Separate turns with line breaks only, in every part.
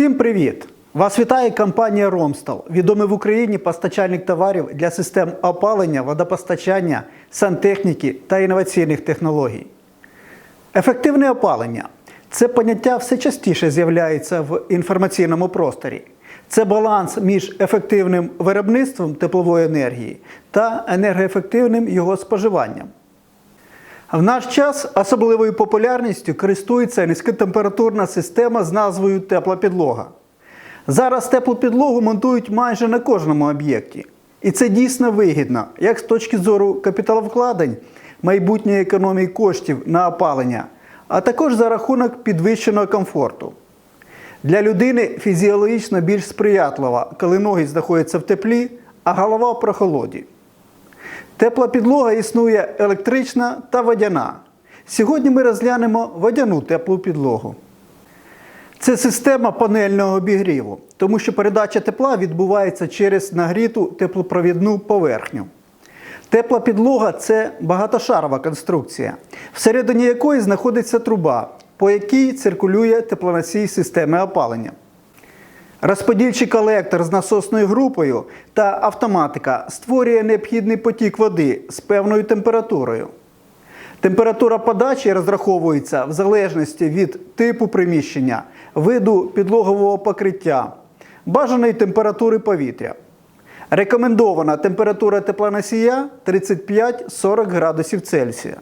Всім привіт! Вас вітає компанія Ромстал, відомий в Україні постачальник товарів для систем опалення, водопостачання, сантехніки та інноваційних технологій. Ефективне опалення це поняття все частіше з'являється в інформаційному просторі. Це баланс між ефективним виробництвом теплової енергії та енергоефективним його споживанням. В наш час особливою популярністю користується низькотемпературна система з назвою тепла підлога. Зараз теплу підлогу монтують майже на кожному об'єкті. І це дійсно вигідно, як з точки зору капіталовкладень, майбутньої економії коштів на опалення, а також за рахунок підвищеного комфорту. Для людини фізіологічно більш сприятливо, коли ноги знаходяться в теплі, а голова в прохолоді. Тепла підлога існує електрична та водяна. Сьогодні ми розглянемо водяну теплу підлогу. Це система панельного обігріву, тому що передача тепла відбувається через нагріту теплопровідну поверхню. Тепла підлога це багатошарова конструкція, всередині якої знаходиться труба, по якій циркулює теплоносій системи опалення. Розподільчий колектор з насосною групою та автоматика створює необхідний потік води з певною температурою. Температура подачі розраховується в залежності від типу приміщення, виду підлогового покриття, бажаної температури повітря. Рекомендована температура теплоносія 35-40 градусів Цельсія.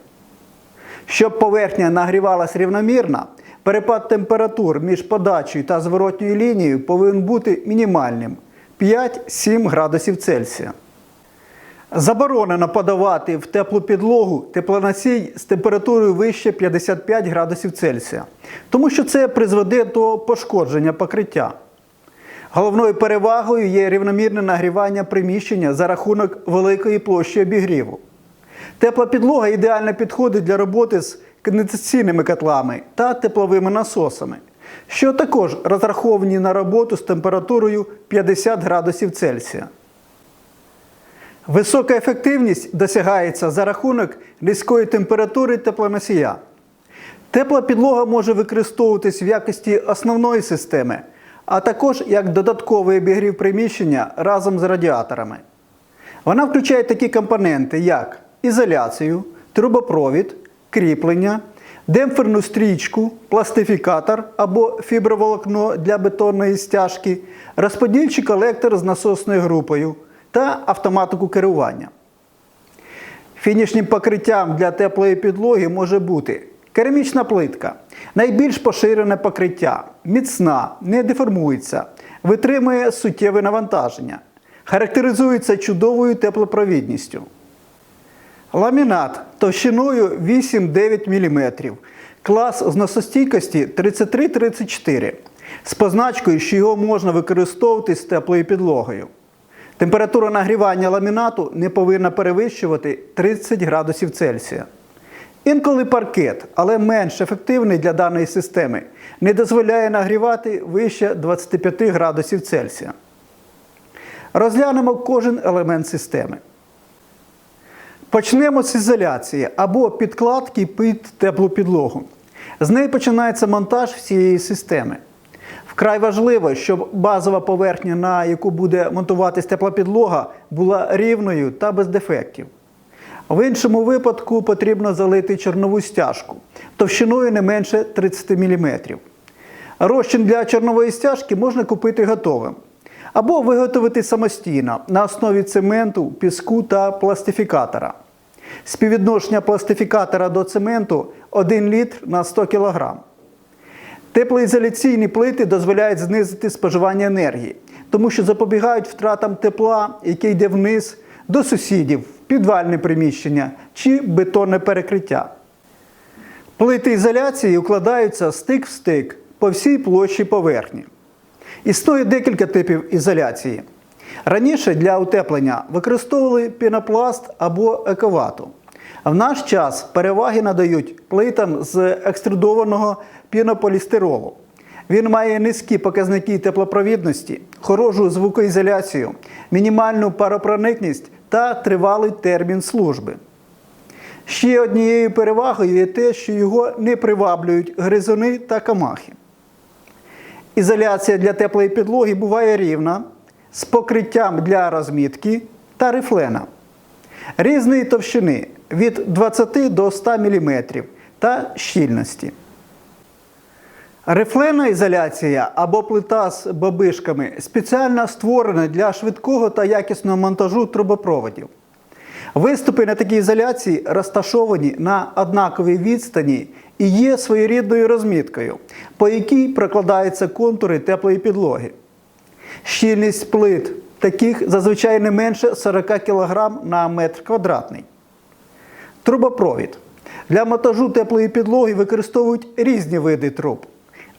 Щоб поверхня нагрівалась рівномірно, перепад температур між подачею та зворотньою лінією повинен бути мінімальним 5-7 градусів Цельсія. Заборонено подавати в теплу підлогу теплоносій з температурою вище 55 градусів Цельсія, тому що це призведе до пошкодження покриття. Головною перевагою є рівномірне нагрівання приміщення за рахунок великої площі обігріву. Тепла підлога ідеально підходить для роботи з конденсаційними котлами та тепловими насосами, що також розраховані на роботу з температурою 50 градусів Цельсія. Висока ефективність досягається за рахунок низької температури теплоносія. Тепла підлога може використовуватись в якості основної системи, а також як додатковий обігрів приміщення разом з радіаторами. Вона включає такі компоненти, як ізоляцію, трубопровід, кріплення, демпферну стрічку, пластифікатор або фіброволокно для бетонної стяжки, розподільчий колектор з насосною групою та автоматику керування. Фінішнім покриттям для теплої підлоги може бути керамічна плитка, найбільш поширене покриття, міцна, не деформується, витримує суттєве навантаження, характеризується чудовою теплопровідністю. Ламінат товщиною 8-9 мм, клас зносостійкості 33-34 з позначкою, що його можна використовувати з теплою підлогою. Температура нагрівання ламінату не повинна перевищувати 30 градусів Цельсія. Інколи паркет, але менш ефективний для даної системи, не дозволяє нагрівати вище 25 градусів Цельсія. Розглянемо кожен елемент системи. Почнемо з ізоляції або підкладки під теплу підлогу. З неї починається монтаж всієї системи. Вкрай важливо, щоб базова поверхня, на яку буде монтуватись тепла підлога, була рівною та без дефектів. В іншому випадку потрібно залити чорнову стяжку товщиною не менше 30 мм. Розчин для чорнової стяжки можна купити готовим. Або виготовити самостійно на основі цементу, піску та пластифікатора. Співвідношення пластифікатора до цементу 1 літр на 100 кг. Теплоізоляційні плити дозволяють знизити споживання енергії, тому що запобігають втратам тепла, яке йде вниз до сусідів, підвальне приміщення чи бетонне перекриття. Плити ізоляції укладаються стик в стик по всій площі поверхні. Існує декілька типів ізоляції. Раніше для утеплення використовували пінопласт або ековату. В наш час переваги надають плитам з екструдованого пінополістиролу. Він має низькі показники теплопровідності, хорошу звукоізоляцію, мінімальну паропроникність та тривалий термін служби. Ще однією перевагою є те, що його не приваблюють гризуни та камахи. Ізоляція для теплої підлоги буває рівна, з покриттям для розмітки та рифлена. Різної товщини від 20 до 100 мм та щільності. Рифлена ізоляція або плита з бабишками спеціально створена для швидкого та якісного монтажу трубопроводів. Виступи на такій ізоляції розташовані на однаковій відстані і є своєрідною розміткою, по якій прокладаються контури теплої підлоги. Щільність плит таких зазвичай не менше 40 кг на метр квадратний. Трубопровід. Для монтажу теплої підлоги використовують різні види труб.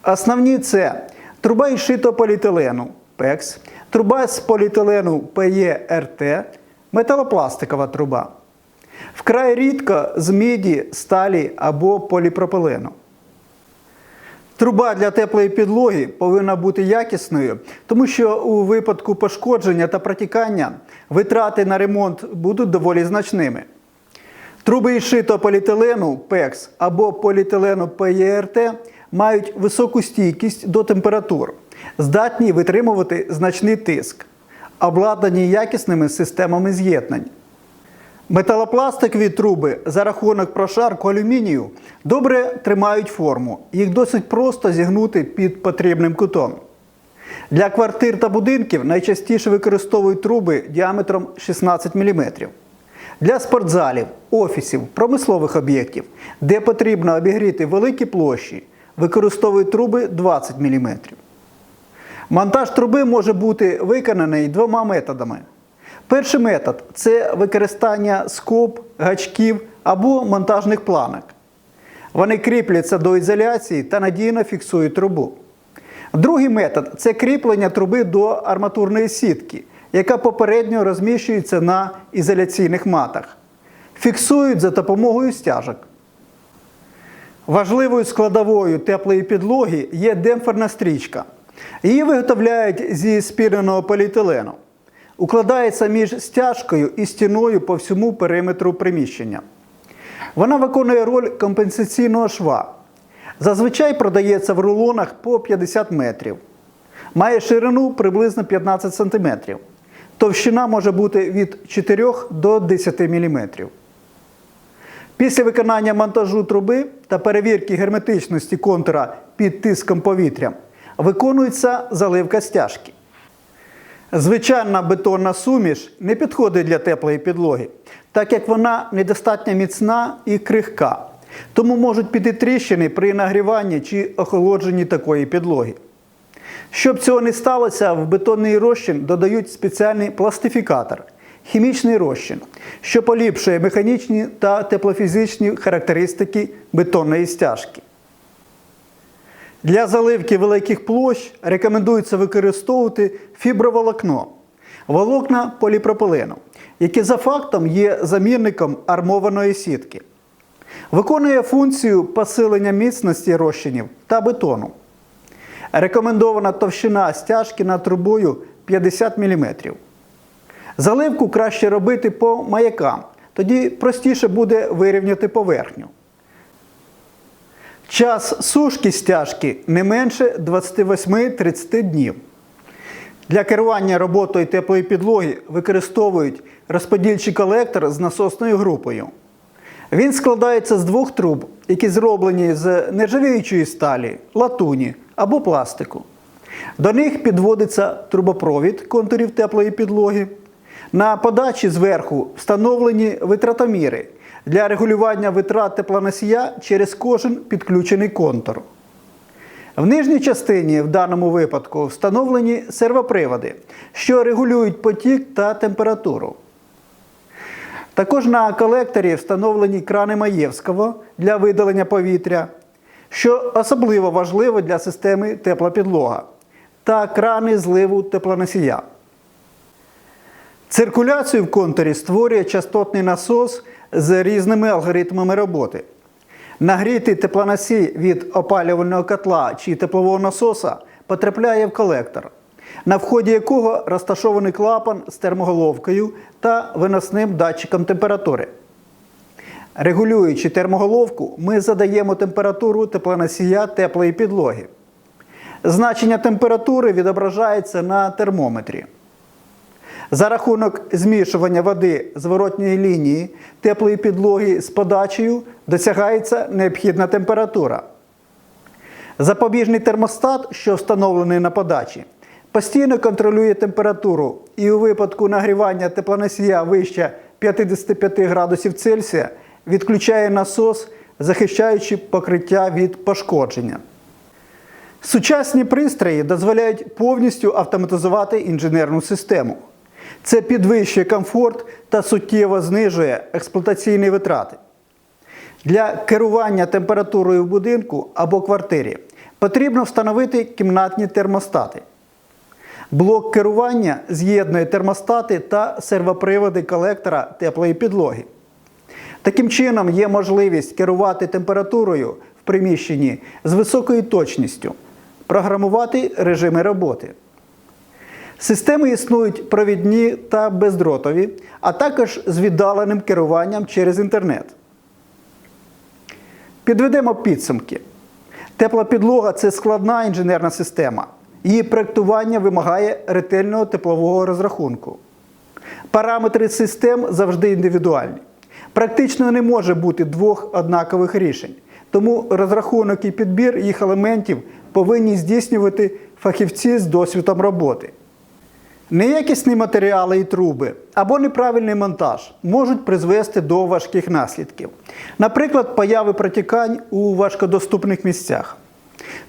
Основні це труба із шитополіетилену ПЕКС, труба з поліетилену ПЕРТ, металопластикова труба. Вкрай рідко з міді, сталі або поліпропилену. Труба для теплої підлоги повинна бути якісною, тому що у випадку пошкодження та протікання витрати на ремонт будуть доволі значними. Труби із шитополіетилену ПЕКС або поліетилену ПЕРТ мають високу стійкість до температур, здатні витримувати значний тиск, обладнані якісними системами з'єднань. Металопластикові труби за рахунок прошарку алюмінію добре тримають форму. Їх досить просто зігнути під потрібним кутом. Для квартир та будинків найчастіше використовують труби діаметром 16 мм. Для спортзалів, офісів, промислових об'єктів, де потрібно обігріти великі площі, використовують труби 20 мм. Монтаж труби може бути виконаний двома методами. Перший метод це використання скоб, гачків або монтажних планок. Вони кріпляться до ізоляції та надійно фіксують трубу. Другий метод це кріплення труби до арматурної сітки, яка попередньо розміщується на ізоляційних матах. Фіксують за допомогою стяжок. Важливою складовою теплої підлоги є демпферна стрічка. Її виготовляють зі спіреного поліетилену. Укладається між стяжкою і стіною по всьому периметру приміщення. Вона виконує роль компенсаційного шва. Зазвичай продається в рулонах по 50 метрів. Має ширину приблизно 15 см. Товщина може бути від 4 до 10 мм. Після виконання монтажу труби та перевірки герметичності контура під тиском повітря виконується заливка стяжки. Звичайна бетонна суміш не підходить для теплої підлоги, так як вона недостатньо міцна і крихка, тому можуть піти тріщини при нагріванні чи охолодженні такої підлоги. Щоб цього не сталося, в бетонний розчин додають спеціальний пластифікатор хімічний розчин, що поліпшує механічні та теплофізичні характеристики бетонної стяжки. Для заливки великих площ рекомендується використовувати фіброволокно, волокна поліпропилену, які за фактом є замінником армованої сітки. Виконує функцію посилення міцності розчинів та бетону. Рекомендована товщина стяжки над трубою 50 мм. Заливку краще робити по маякам, тоді простіше буде вирівняти поверхню. Час сушки стяжки не менше 28-30 днів. Для керування роботою теплої підлоги використовують розподільчий колектор з насосною групою. Він складається з двох труб, які зроблені з нержавіючої сталі, латуні або пластику. До них підводиться трубопровід контурів теплої підлоги. На подачі зверху встановлені витратоміри для регулювання витрат теплоносія через кожен підключений контур. В нижній частині в даному випадку встановлені сервоприводи, що регулюють потік та температуру. Також на колекторі встановлені крани Маєвського для видалення повітря, що особливо важливо для системи тепла підлога, та крани зливу теплоносія. Циркуляцію в контурі створює частотний насос з різними алгоритмами роботи. Нагрітий теплоносій від опалювального котла чи теплового насоса потрапляє в колектор, на вході якого розташований клапан з термоголовкою та виносним датчиком температури. Регулюючи термоголовку, ми задаємо температуру теплоносія теплої підлоги. Значення температури відображається на термометрі. За рахунок змішування води зворотньої лінії теплої підлоги з подачею досягається необхідна температура. Запобіжний термостат, що встановлений на подачі, постійно контролює температуру і у випадку нагрівання теплоносія вище 55 градусів Цельсія відключає насос, захищаючи покриття від пошкодження. Сучасні пристрої дозволяють повністю автоматизувати інженерну систему. Це підвищує комфорт та суттєво знижує експлуатаційні витрати. Для керування температурою в будинку або квартирі потрібно встановити кімнатні термостати. Блок керування з'єднує термостати та сервоприводи колектора теплої підлоги. Таким чином є можливість керувати температурою в приміщенні з високою точністю, програмувати режими роботи. Системи існують провідні та бездротові, а також з віддаленим керуванням через інтернет. Підведемо підсумки. Тепла підлога це складна інженерна система. Її проєктування вимагає ретельного теплового розрахунку. Параметри систем завжди індивідуальні. Практично не може бути двох однакових рішень, тому розрахунок і підбір їх елементів повинні здійснювати фахівці з досвідом роботи. Неякісні матеріали і труби або неправильний монтаж можуть призвести до важких наслідків, наприклад, появи протікань у важкодоступних місцях.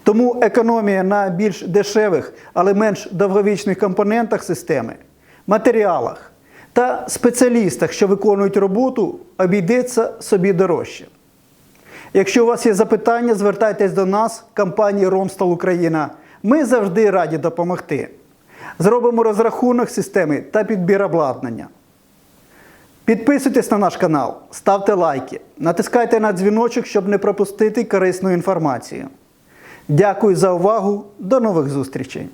Тому економія на більш дешевих, але менш довговічних компонентах системи, матеріалах та спеціалістах, що виконують роботу, обійдеться собі дорожче. Якщо у вас є запитання, звертайтесь до нас, компанії Ромстал Україна. Ми завжди раді допомогти. Зробимо розрахунок системи та підбір обладнання. Підписуйтесь на наш канал, ставте лайки, натискайте на дзвіночок, щоб не пропустити корисну інформацію. Дякую за увагу. До нових зустрічей!